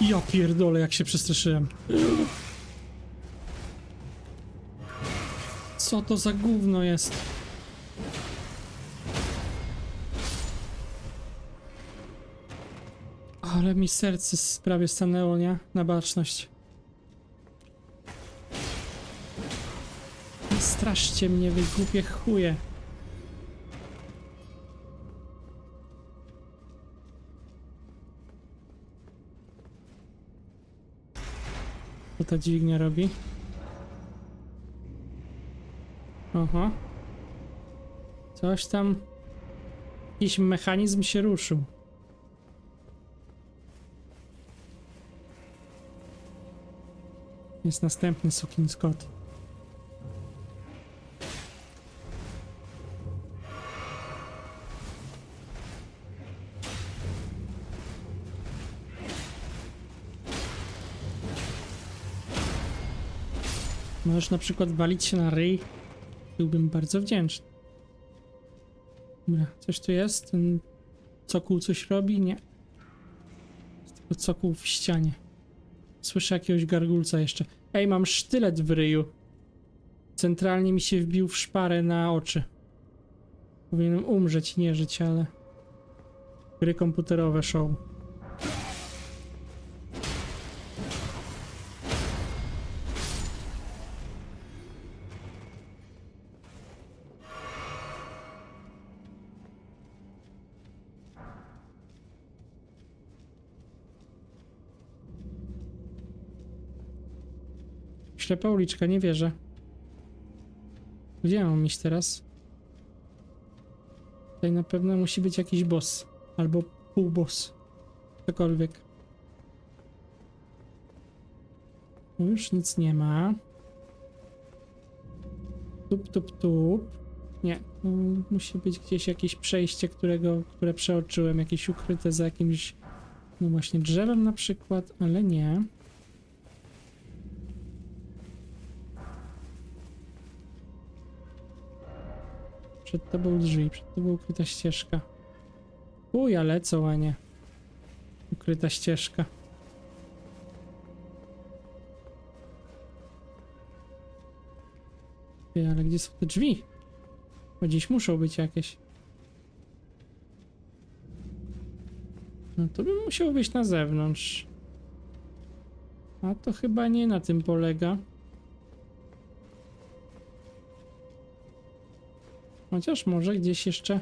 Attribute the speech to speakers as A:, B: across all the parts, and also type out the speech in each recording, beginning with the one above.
A: Ja pierdolę, jak się przestraszyłem. Co to za gówno jest? Ale mi serce prawie stanęło, nie? Na baczność. Straszcie mnie, wy głupie chuje. Ta dźwignia robi? Oho. Coś tam... Jakiś mechanizm się ruszył. Jest następny sukin Scott. Możesz na przykład walić się na ryj. Byłbym bardzo wdzięczny. Dobra, coś tu jest? Ten cokół coś robi? Nie. Jest tylko cokół w ścianie. Słyszę jakiegoś gargulca jeszcze. Ej, mam sztylet w ryju. Centralnie mi się wbił w szparę na oczy. Powinienem umrzeć nie żyć, ale... Gry komputerowe show. Ślepa uliczka, nie wierzę. Gdzie mam iść teraz? Tutaj na pewno musi być jakiś boss. Albo półboss. Cokolwiek. Już nic nie ma. Tup, tup, tup. Nie, musi być gdzieś jakieś przejście, którego, które przeoczyłem, jakieś ukryte za jakimś, no właśnie drzewem na przykład, ale nie. Przed tobą drzwi, przed tobą ukryta ścieżka. U, ja lecę, a nie. Ukryta ścieżka. Ale gdzie są te drzwi? Bo gdzieś muszą być jakieś. No to bym musiał wyjść na zewnątrz. A to chyba nie na tym polega. Chociaż może gdzieś jeszcze.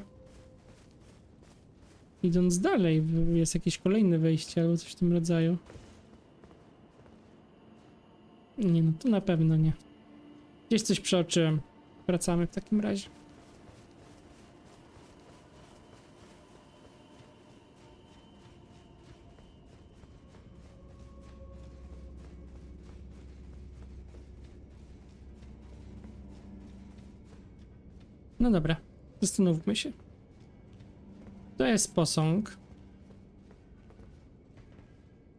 A: Idąc dalej, jest jakieś kolejne wejście albo coś w tym rodzaju. Nie, no to na pewno nie. Gdzieś coś przeoczyłem. Wracamy w takim razie. No dobra, zastanówmy się. To jest posąg,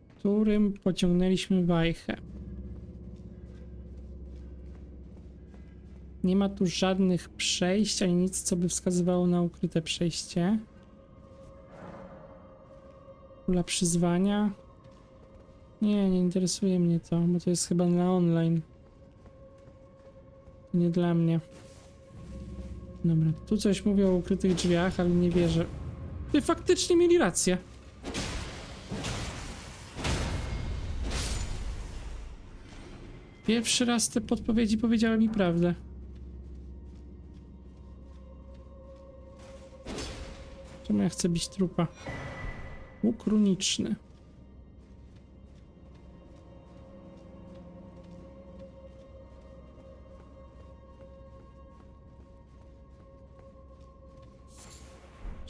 A: którym pociągnęliśmy wajchę. Nie ma tu żadnych przejść, ani nic, co by wskazywało na ukryte przejście. Kula przyzwania. Nie, nie interesuje mnie to, bo to jest chyba na online. Nie dla mnie. Dobra, tu coś mówią o ukrytych drzwiach, ale nie wierzę. Ty faktycznie mieli rację. Pierwszy raz te podpowiedzi powiedziały mi prawdę. Czemu ja chcę bić trupa? Łuk runiczny.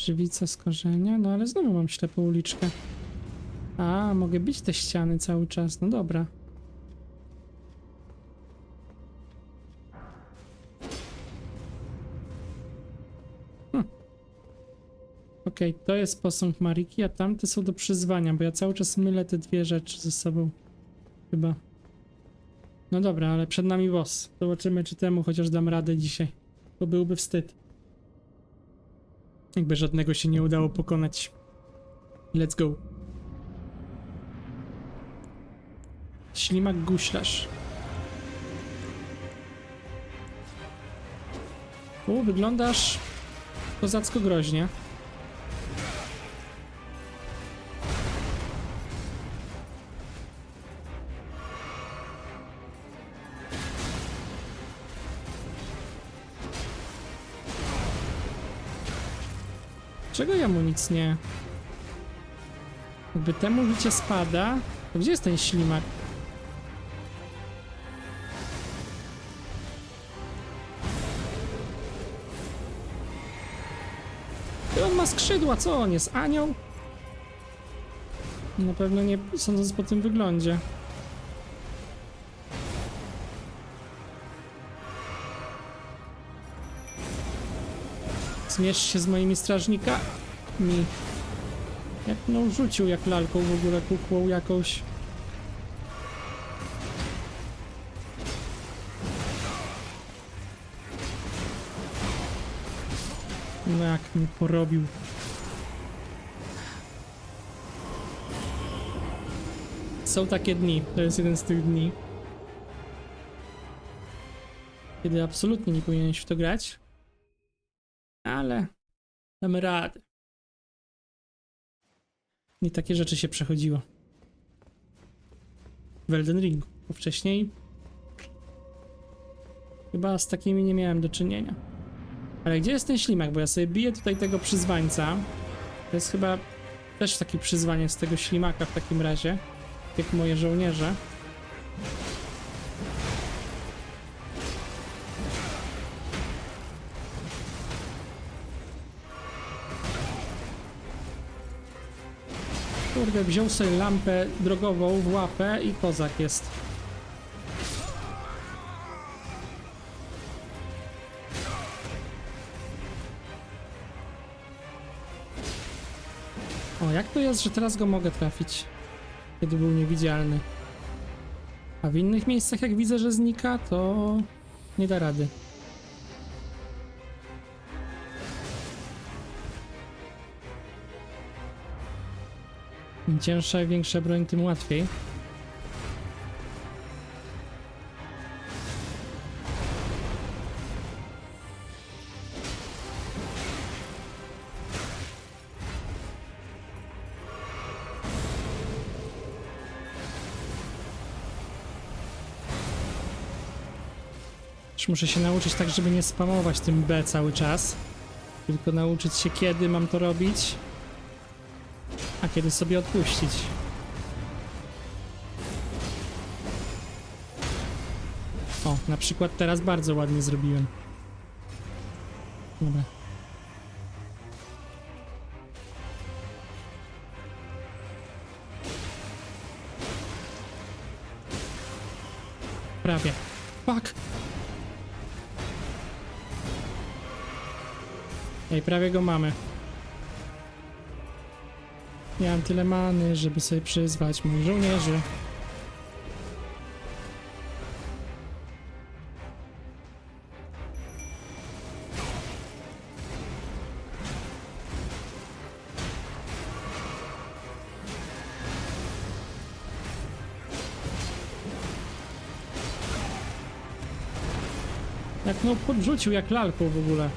A: Żywica z korzenia, no ale znowu mam ślepą uliczkę. A, mogę bić te ściany cały czas, no dobra. Hm. Okej, to jest posąg Mariki, a tamte są do przyzwania, bo ja cały czas mylę te dwie rzeczy ze sobą. Chyba. No dobra, ale przed nami boss. Zobaczymy, czy temu chociaż dam radę dzisiaj. To byłby wstyd. Jakby żadnego się nie udało pokonać. Let's go. Ślimak guślarz. U, wyglądasz kozacko groźnie. Ja mu nic nie... Jakby temu życie spada, to gdzie jest ten ślimak? I on ma skrzydła, co on jest? Anioł? Na pewno nie sądząc po tym wyglądzie. Zmierz się z moimi strażnikami. Jak mną rzucił jak lalką w ogóle kukłą jakąś. No jak mnie porobił. Są takie dni, to jest jeden z tych dni. Kiedy absolutnie nie powinieneś w to grać. Ale damy radę. Nie takie rzeczy się przechodziło. W Elden Ringu. Bo wcześniej chyba z takimi nie miałem do czynienia. Ale gdzie jest ten ślimak? Bo ja sobie biję tutaj tego przyzwańca. To jest chyba też takie przyzwanie z tego ślimaka w takim razie. Jak moje żołnierze. Kurde, wziął sobie lampę drogową w łapę i kozak jest. O, jak to jest, że teraz go mogę trafić? Kiedy był niewidzialny. A w innych miejscach jak widzę, że znika, to nie da rady. Im cięższa większa broń, tym łatwiej. Muszę się nauczyć tak, żeby nie spamować tym B cały czas. Tylko nauczyć się, kiedy mam to robić a kiedy sobie odpuścić. O, na przykład teraz bardzo ładnie zrobiłem. Dobra. Prawie. Fuck! Ej, prawie go mamy. Miałem tyle many, żeby sobie przyzwać moich żołnierzy. Jak no podrzucił jak lalką w ogóle.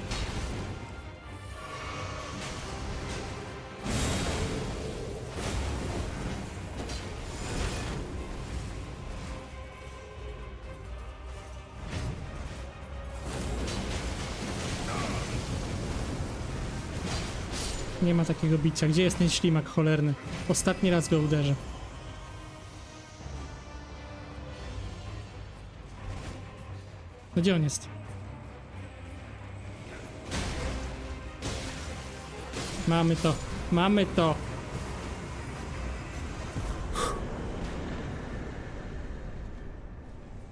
A: Ma takiego bicia. Gdzie jest ten ślimak cholerny? Ostatni raz go uderzę. No Gdzie on jest? Mamy to. Mamy to.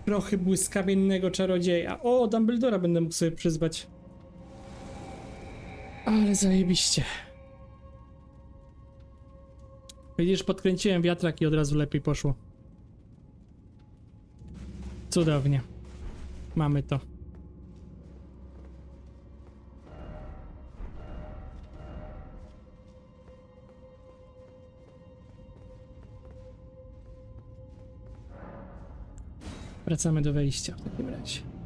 A: Prochy błyskawiennego czarodzieja. O, Dumbledora będę mógł sobie przyzwać. Ale zajebiście. Widzisz, podkręciłem wiatrak i od razu lepiej poszło. Cudownie. Mamy to. Wracamy do wejścia w takim razie.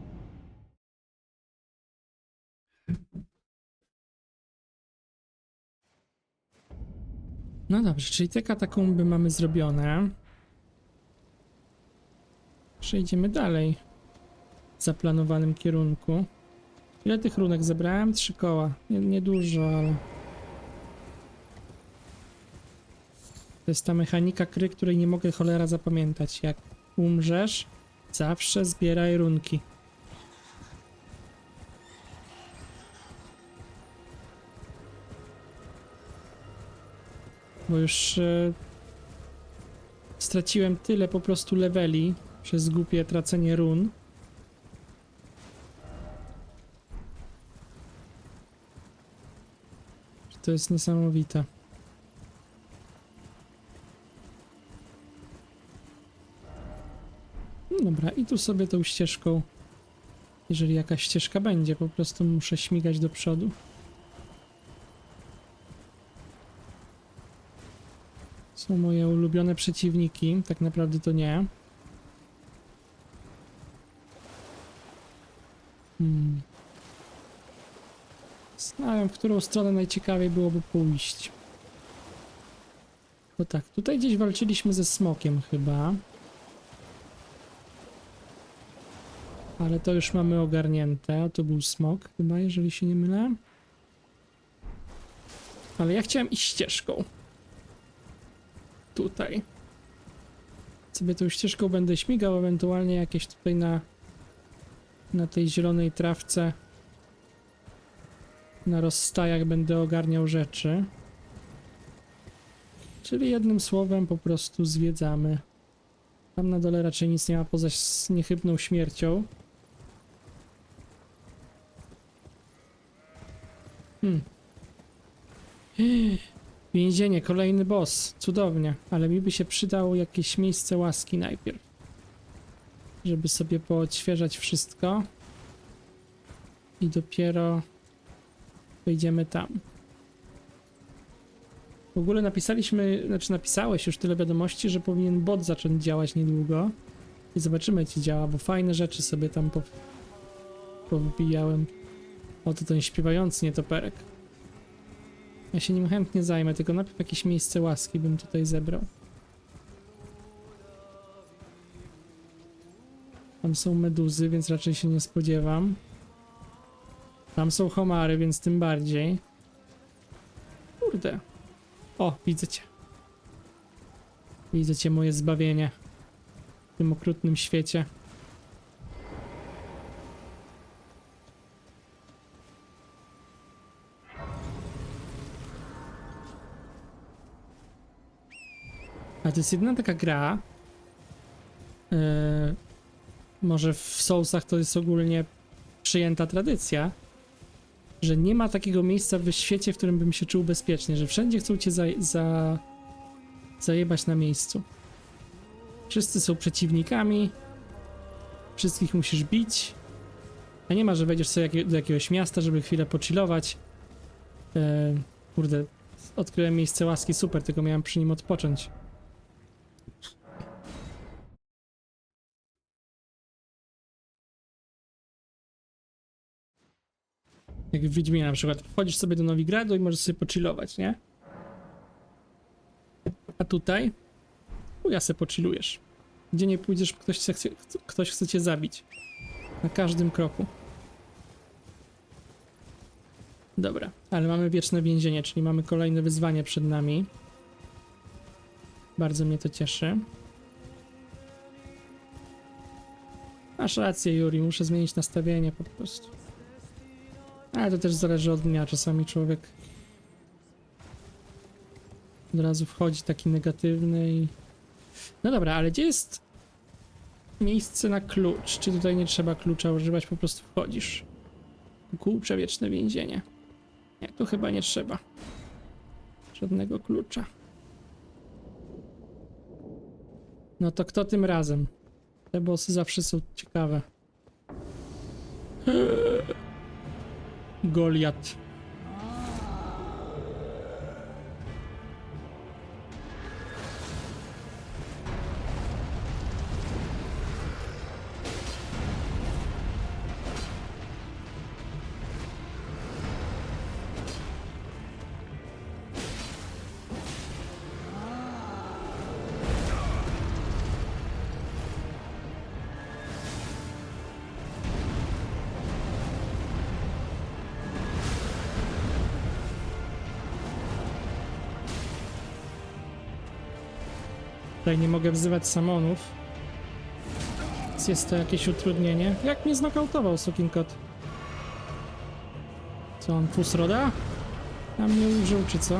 A: No dobrze, czyli te katakumby mamy zrobione. Przejdziemy dalej w zaplanowanym kierunku. Ile tych runek zebrałem? Trzy koła. Nie- Niedużo, ale... To jest ta mechanika kry, której nie mogę cholera zapamiętać. Jak umrzesz, zawsze zbieraj runki. Bo już e, straciłem tyle po prostu leveli przez głupie tracenie run. To jest niesamowite. No Dobra, i tu sobie tą ścieżką, jeżeli jakaś ścieżka będzie, po prostu muszę śmigać do przodu. Są moje ulubione przeciwniki, tak naprawdę to nie. Hmm. Zastanawiam, w którą stronę najciekawiej byłoby pójść. Bo tak, tutaj gdzieś walczyliśmy ze smokiem chyba. Ale to już mamy ogarnięte. To był smok chyba, jeżeli się nie mylę. Ale ja chciałem iść ścieżką. Tutaj. Sobie tą ścieżką będę śmigał, ewentualnie jakieś tutaj na na tej zielonej trawce na rozstajach będę ogarniał rzeczy. Czyli jednym słowem po prostu zwiedzamy. Tam na dole raczej nic nie ma poza niechybną śmiercią. Hmm. Więzienie, kolejny boss. Cudownie, ale mi by się przydało jakieś miejsce łaski najpierw. Żeby sobie poodświeżać wszystko. I dopiero wejdziemy tam. W ogóle napisaliśmy, znaczy napisałeś już tyle wiadomości, że powinien bot zacząć działać niedługo. I zobaczymy, czy działa, bo fajne rzeczy sobie tam po, powbijałem. Oto ten śpiewający nietoperek. Ja się nim chętnie zajmę, tylko najpierw jakieś miejsce łaski bym tutaj zebrał. Tam są meduzy, więc raczej się nie spodziewam. Tam są homary, więc tym bardziej. Kurde. O, widzę cię. Widzę cię, moje zbawienie. W tym okrutnym świecie. To jest jedna taka gra. Yy, może w Soulsach to jest ogólnie przyjęta tradycja, że nie ma takiego miejsca w świecie, w którym bym się czuł bezpiecznie, że wszędzie chcą cię za, za, zajebać na miejscu. Wszyscy są przeciwnikami, wszystkich musisz bić, a nie ma, że wejdziesz sobie do jakiegoś miasta, żeby chwilę pochillować. E, kurde, odkryłem miejsce łaski, super, tylko miałem przy nim odpocząć. Jak w Wiedźminie na przykład. Wchodzisz sobie do Nowigradu i możesz sobie pochillować, nie? A tutaj? ja se pochillujesz. Gdzie nie pójdziesz, ktoś chce, ktoś chce cię zabić. Na każdym kroku. Dobra, ale mamy wieczne więzienie, czyli mamy kolejne wyzwanie przed nami. Bardzo mnie to cieszy. Masz rację, Yuri, muszę zmienić nastawienie po prostu. Ale to też zależy od dnia. Czasami człowiek od razu wchodzi taki negatywny i... No dobra, ale gdzie jest miejsce na klucz? Czy tutaj nie trzeba klucza używać, po prostu wchodzisz? Kurcze wieczne więzienie. Nie, tu chyba nie trzeba. Żadnego klucza. No to kto tym razem? Te bossy zawsze są ciekawe. Goliat. Nie mogę wzywać samonów. Więc jest to jakieś utrudnienie. Jak mnie znokautował Sukin Kot? Co on, Fusroda? Na mnie użył, czy co?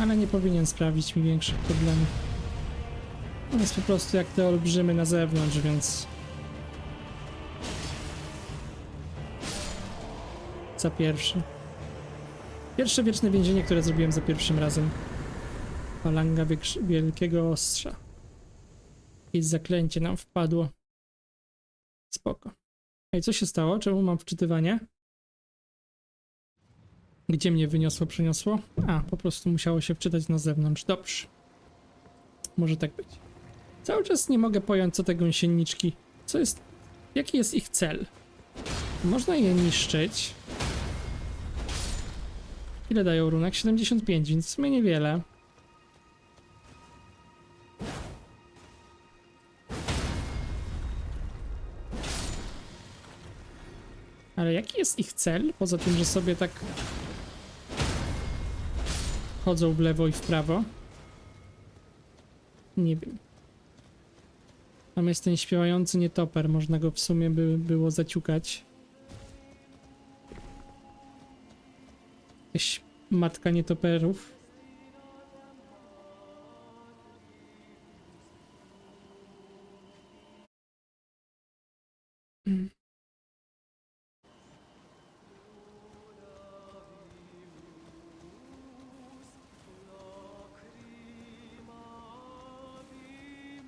A: Ale nie powinien sprawić mi większych problemów. On jest po prostu jak te olbrzymy na zewnątrz, więc... Za pierwszy. Pierwsze wieczne więzienie, które zrobiłem za pierwszym razem. Falanga wielkiego ostrza. I zaklęcie nam wpadło. Spoko. Ej, co się stało? Czemu mam wczytywanie? Gdzie mnie wyniosło, przeniosło? A, po prostu musiało się wczytać na zewnątrz. Dobrze. Może tak być. Cały czas nie mogę pojąć, co te gąsieniczki... Co jest... Jaki jest ich cel? Można je niszczyć. Ile dają runek? 75, więc w sumie niewiele. Ale jaki jest ich cel? Poza tym, że sobie tak chodzą w lewo i w prawo. Nie wiem. Tam jest ten śpiewający nietoper, można go w sumie by było zaciukać. Matka nietoperów. Mm.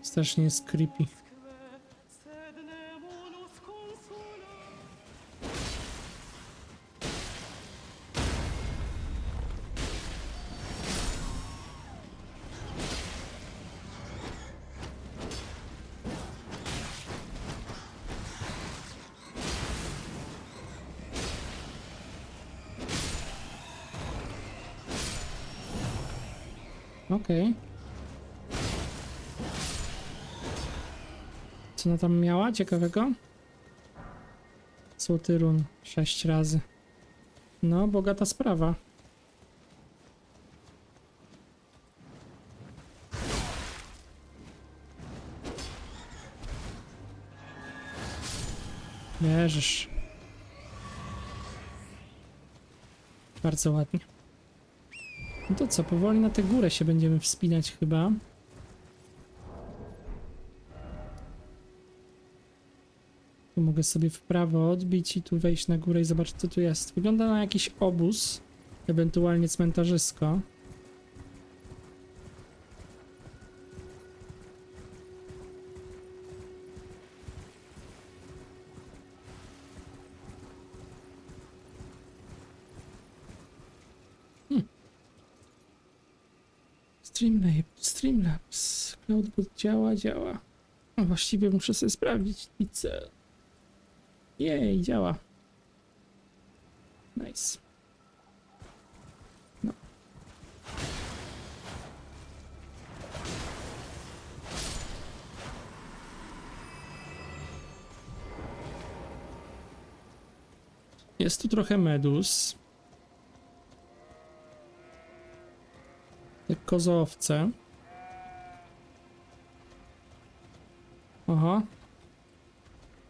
A: Strasznie jest creepy. Okej. Co ona tam miała ciekawego? Złoty run. Sześć razy. No, bogata sprawa. Wierzysz. Bardzo ładnie. No to co, powoli na tę górę się będziemy wspinać chyba. Tu mogę sobie w prawo odbić i tu wejść na górę i zobaczyć co tu jest. Wygląda na jakiś obóz, ewentualnie cmentarzysko. Streamlabs, Cloudboot działa, działa. Właściwie muszę sobie sprawdzić pizzę. Jej, działa. Nice. No. Jest tu trochę medus. Kozowce. Aha.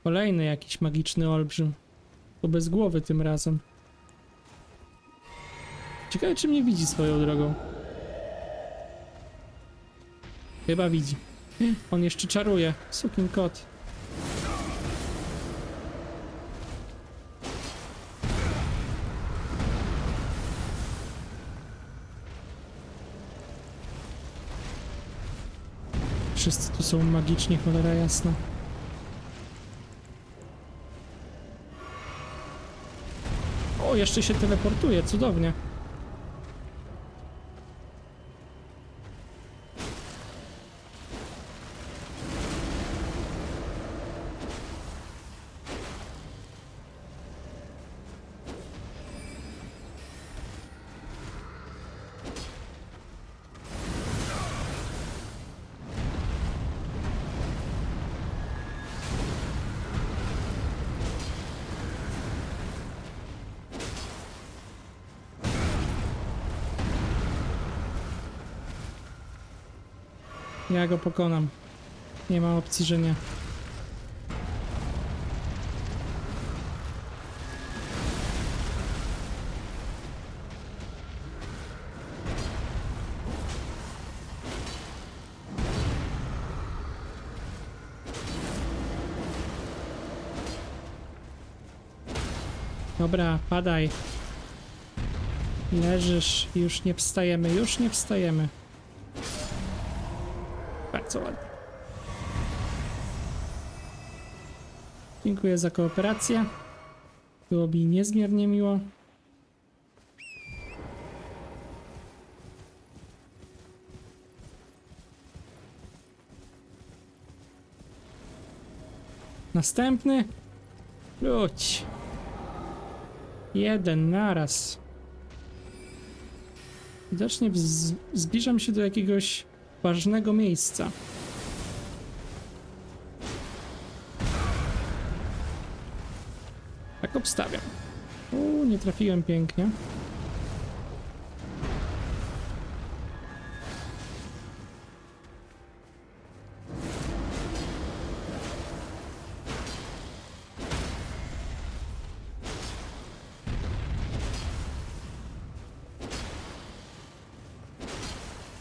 A: Kolejny jakiś magiczny olbrzym. To bez głowy tym razem. Ciekawe, czy mnie widzi swoją drogą. Chyba widzi. On jeszcze czaruje. Sukin kot. Są magiczni, cholera jasna. O, jeszcze się teleportuje, cudownie. Ja go pokonam. Nie ma opcji, że nie. Dobra, padaj. Leżysz już nie wstajemy, już nie wstajemy. Ładnie. Dziękuję za kooperację. Byłoby niezmiernie miło. Następny. Ludź. Jeden naraz. Widocznie zbliżam się do jakiegoś ważnego miejsca. Tak obstawiam. U, nie trafiłem pięknie.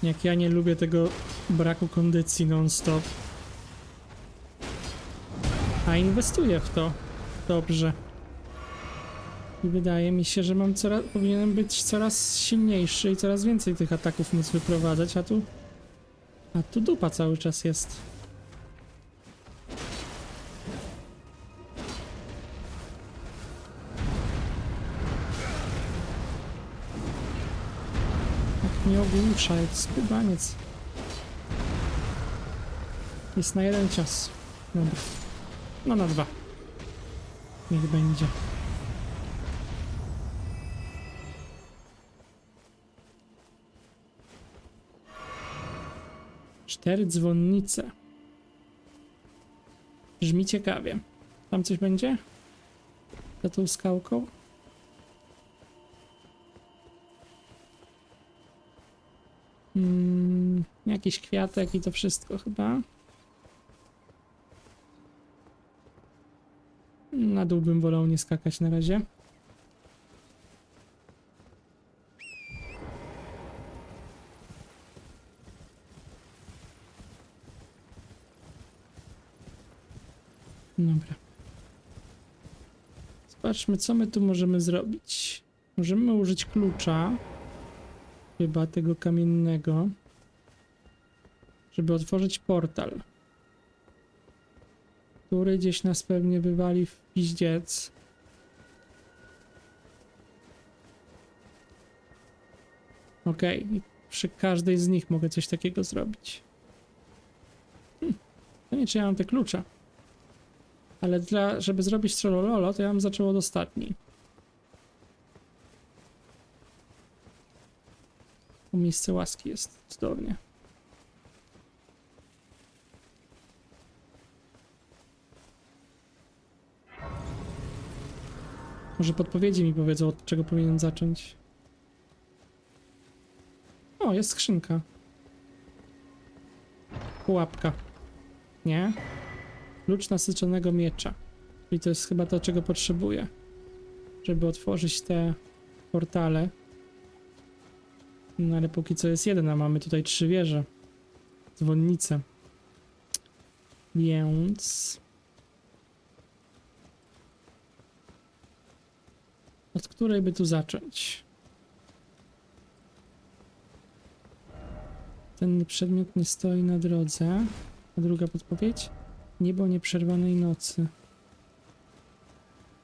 A: Jak ja nie lubię tego braku kondycji non-stop. A inwestuję w to. Dobrze. I wydaje mi się, że mam coraz, powinienem być coraz silniejszy i coraz więcej tych ataków móc wyprowadzać, a tu... A tu dupa cały czas jest. Mnie ogłusza, jak skubaniec. Jest na jeden cios. Dobra. No na dwa. Niech będzie. Cztery dzwonnice. Brzmi ciekawie. Tam coś będzie? Za tą skałką? Mm, jakiś kwiatek i to wszystko chyba. Na dół bym wolał nie skakać na razie. Dobra. Zobaczmy, co my tu możemy zrobić. Możemy użyć klucza. Chyba tego kamiennego. Żeby otworzyć portal. Który gdzieś nas pewnie wywali w piździec. Okej, i przy każdej z nich mogę coś takiego zrobić. Hm. To nie czy ja mam te klucze. Ale dla, żeby zrobić trollololo, to ja bym zaczął od ostatniej. Miejsce łaski jest cudownie. Może podpowiedzi mi powiedzą, od czego powinien zacząć. O, jest skrzynka. Pułapka. Nie? Klucz nasyconego miecza. Czyli to jest chyba to, czego potrzebuję. Żeby otworzyć te portale. No ale póki co jest jeden, a mamy tutaj trzy wieże. Dzwonnice. Więc... Od której by tu zacząć? Ten przedmiot nie stoi na drodze. A druga podpowiedź? Niebo nieprzerwanej nocy.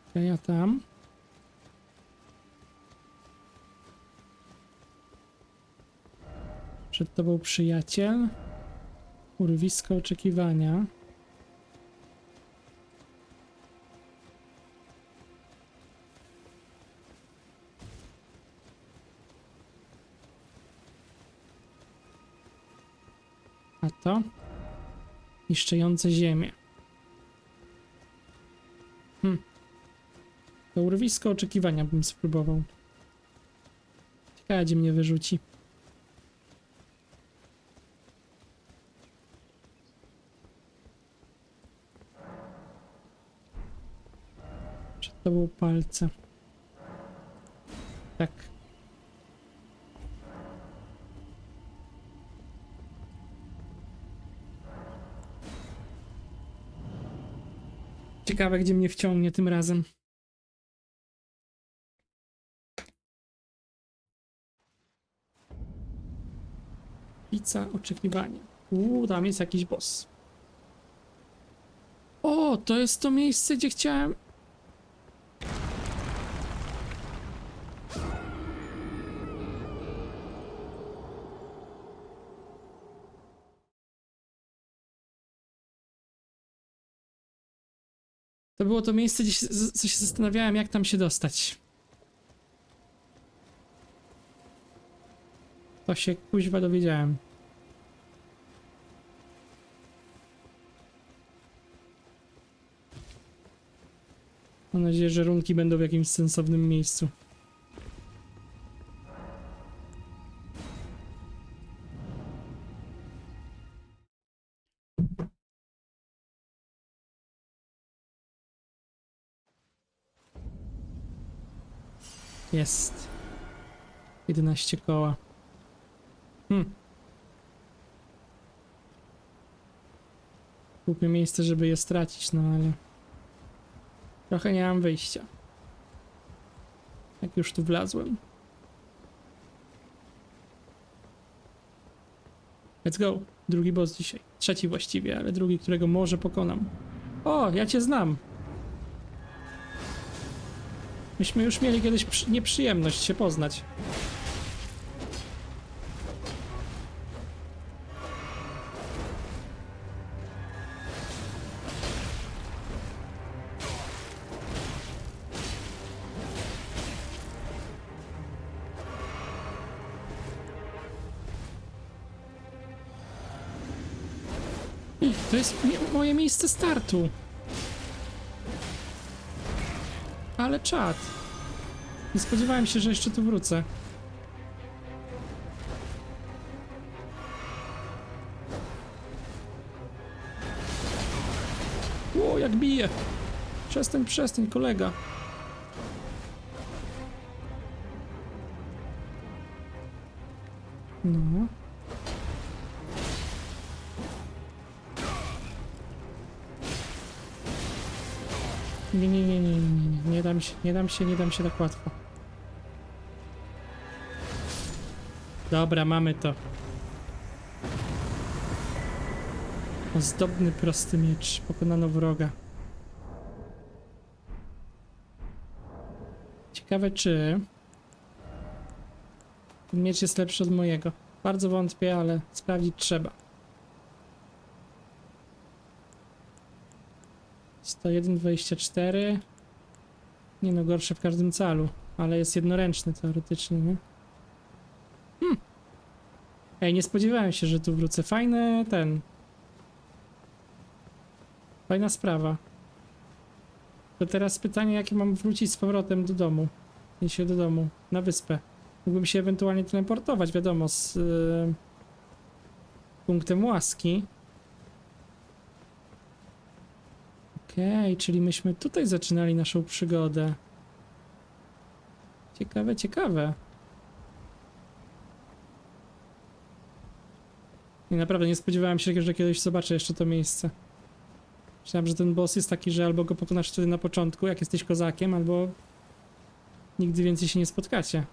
A: Okay, ja tam. Przed tobą przyjaciel. Urwisko oczekiwania. A to? Niszczące ziemię. Hmm. To urwisko oczekiwania bym spróbował. Ciekawe, gdzie mnie wyrzuci. To było palce. Tak. Ciekawe, gdzie mnie wciągnie tym razem. Pizza oczekiwania. Uuu, tam jest jakiś boss. O, to jest to miejsce, gdzie chciałem. To było to miejsce, gdzie się, co się zastanawiałem, jak tam się dostać. To się kuźwa dowiedziałem. Mam nadzieję, że runki będą w jakimś sensownym miejscu. Jest. 11 koła. Hmm. Głupie miejsce, żeby je stracić, no ale... Trochę nie mam wyjścia. Jak już tu wlazłem. Let's go. Drugi boss dzisiaj. Trzeci właściwie, ale drugi, którego może pokonam. O, ja cię znam. Myśmy już mieli kiedyś przy- nieprzyjemność się poznać. To jest moje miejsce startu. Ale czad. Nie spodziewałem się, że jeszcze tu wrócę. O, jak bije. Przestań, przestań, kolega. No. Nie, nie, nie, nie, dam się, nie dam się, nie dam się tak łatwo. Dobra, mamy to. Ozdobny, prosty miecz. Pokonano wroga. Ciekawe, czy... Ten miecz jest lepszy od mojego. Bardzo wątpię, ale sprawdzić trzeba. 101,24 Nie no, gorsze w każdym calu, ale jest jednoręczny teoretycznie, nie? Hmm. Ej, nie spodziewałem się, że tu wrócę. Fajny ten. Fajna sprawa. To teraz pytanie, jakie mam wrócić z powrotem do domu. Się do domu, na wyspę. Mógłbym się ewentualnie teleportować, wiadomo, z yy, punktem łaski. Okej, czyli myśmy tutaj zaczynali naszą przygodę. Ciekawe, ciekawe. I naprawdę nie spodziewałem się, że kiedyś zobaczę jeszcze to miejsce. Myślałem, że ten boss jest taki, że albo go pokonasz wtedy na początku, jak jesteś kozakiem, albo nigdy więcej się nie spotkacie.